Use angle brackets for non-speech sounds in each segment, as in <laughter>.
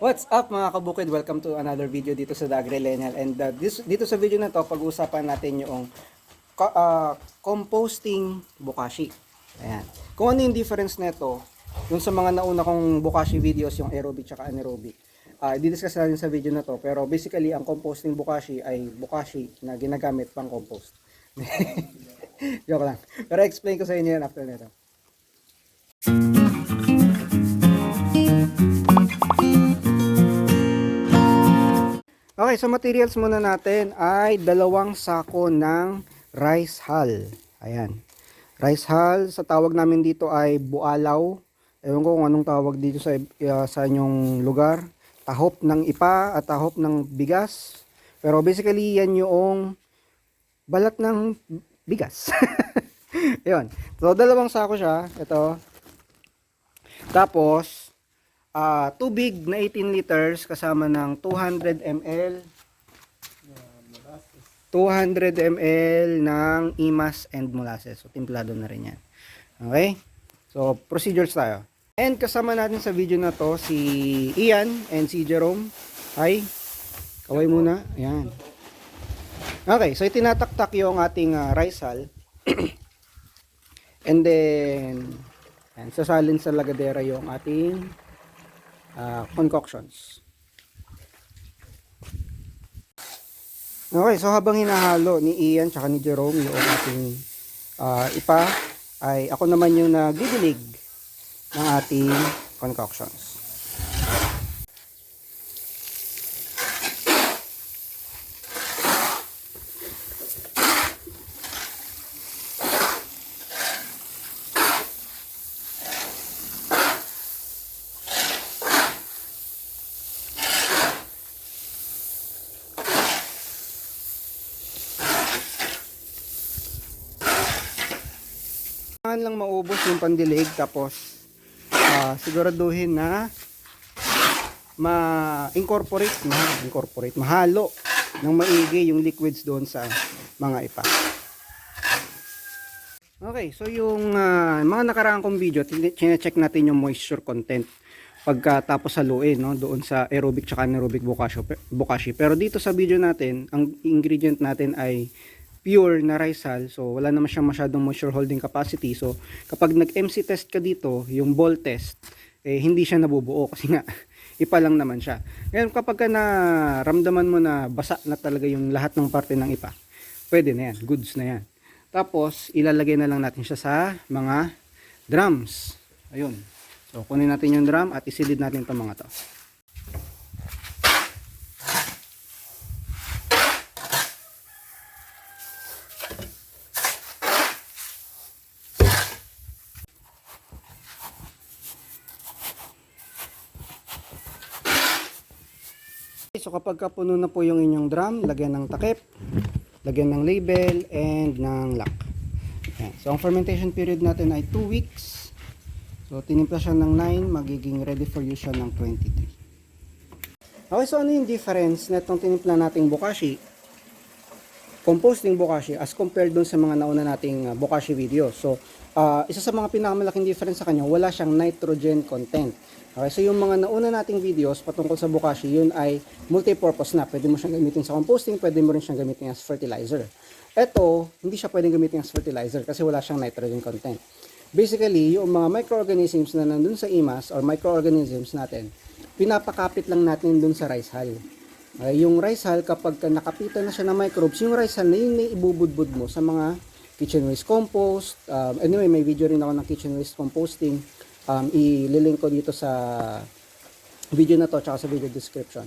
What's up mga kabukid? Welcome to another video dito sa Dagre Lenal. And uh, this, dito sa video na to, pag-uusapan natin yung co- uh, composting bukashi. Ayan. Kung ano yung difference nito, yung sa mga nauna kong bukashi videos, yung aerobic at anaerobic. Uh, i-discuss natin sa video na to. Pero basically, ang composting bukashi ay bukashi na ginagamit pang compost. <laughs> Joke lang. Pero explain ko sa inyo yan after nito. Okay, so materials muna natin ay dalawang sako ng rice hull. Ayan. Rice hull, sa tawag namin dito ay bualaw. Ewan ko kung anong tawag dito sa, uh, sa inyong lugar. Tahop ng ipa at tahop ng bigas. Pero basically, yan yung balat ng bigas. <laughs> Yun. So, dalawang sako siya. Ito. Tapos, ah tubig na 18 liters kasama ng 200 ml 200 ml ng imas and molasses. So, timplado na rin yan. Okay? So, procedures tayo. And kasama natin sa video na to si Ian and si Jerome. Hi. Kaway muna. Ayan. Okay, so itinataktak yung ating ah, rice hull. <clears throat> and then, ayan, sasalin sa lagadera yung ating ah, concoctions. Okay, so habang hinahalo ni Ian tsaka ni Jerome yung ating ah, ipa, ay ako naman yung nagdidilig ng ating concoctions. Kailangan lang maubos yung pandilig tapos ah, siguraduhin na ma-incorporate, ma-incorporate, mahalo ng maigi yung liquids doon sa mga ipa. Okay, so yung ah, mga nakaraan kong video, check natin yung moisture content pagkatapos haluin no doon sa aerobic tsaka anaerobic bokashi pero dito sa video natin ang ingredient natin ay pure na hull so wala naman siyang masyadong moisture holding capacity. So kapag nag MC test ka dito yung ball test eh hindi siya nabubuo kasi nga <laughs> ipa lang naman siya. Ngayon kapag ka na ramdaman mo na basa na talaga yung lahat ng parte ng ipa pwede na yan goods na yan. Tapos ilalagay na lang natin siya sa mga drums. Ayun. So, kunin natin yung drum at isilid natin itong mga to. So kapag puno na po yung inyong drum, lagyan ng takip, lagyan ng label, and ng lock. Ayan. So ang fermentation period natin ay 2 weeks. So, tinimpla siya ng 9, magiging ready for use siya ng 23. Okay, so ano yung difference na itong tinimpla nating bokashi, composting bokashi, as compared dun sa mga nauna nating uh, bokashi video. So, uh, isa sa mga pinakamalaking difference sa kanya, wala siyang nitrogen content. Okay, so yung mga nauna nating videos patungkol sa bokashi, yun ay multi-purpose na. Pwede mo siyang gamitin sa composting, pwede mo rin siyang gamitin as fertilizer. Ito, hindi siya pwedeng gamitin as fertilizer kasi wala siyang nitrogen content. Basically, yung mga microorganisms na nandun sa imas or microorganisms natin, pinapakapit lang natin dun sa rice hull. Okay, yung rice hull, kapag ka nakapitan na siya ng microbes, yung rice hull na yun na ibubudbud mo sa mga kitchen waste compost. Um, anyway, may video rin ako ng kitchen waste composting. Um, ililink ko dito sa video na to, tsaka sa video description.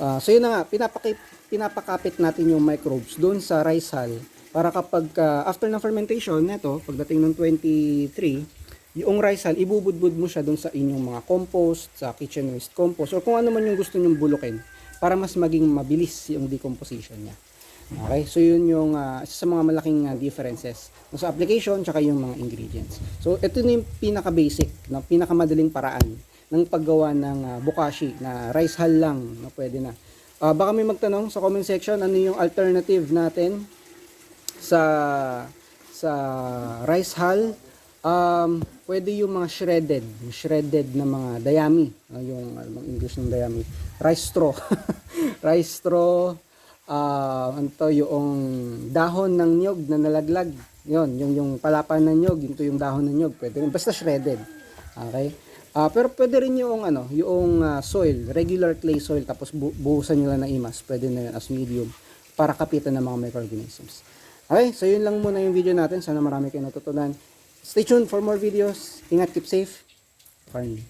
Uh, so yun na nga, pinapakip, pinapakapit natin yung microbes doon sa rice hull para kapag uh, after ng fermentation neto, pagdating ng 23, yung rice hull, ibubudbud mo siya doon sa inyong mga compost, sa kitchen waste compost, or kung ano man yung gusto nyong bulukin para mas maging mabilis yung decomposition niya. Okay, so yun yung uh, isa sa mga malaking uh, differences sa application tsaka yung mga ingredients. So ito na yung pinaka-basic, na pinakamadaling paraan ng paggawa ng uh, bokashi na rice hull lang na pwede na. Uh, baka may magtanong sa comment section ano yung alternative natin sa sa rice hull Um, pwede yung mga shredded, shredded na mga dayami, ah, yung ano bang English ng dayami, rice straw. <laughs> rice straw, ah, ano to, yung dahon ng nyog na nalaglag. Yon, yung yung palapan ng nyog, yun to yung dahon ng nyog. Pwede rin basta shredded. Okay? Ah, pero pwede rin yung ano, yung ah, soil, regular clay soil tapos bu- buhusan nyo lang ng imas. Pwede na yun as medium para kapitan ng mga microorganisms. Okay, so yun lang muna yung video natin. Sana marami kayo natutunan. Stay tuned for more videos. Ingat, keep safe. Farming.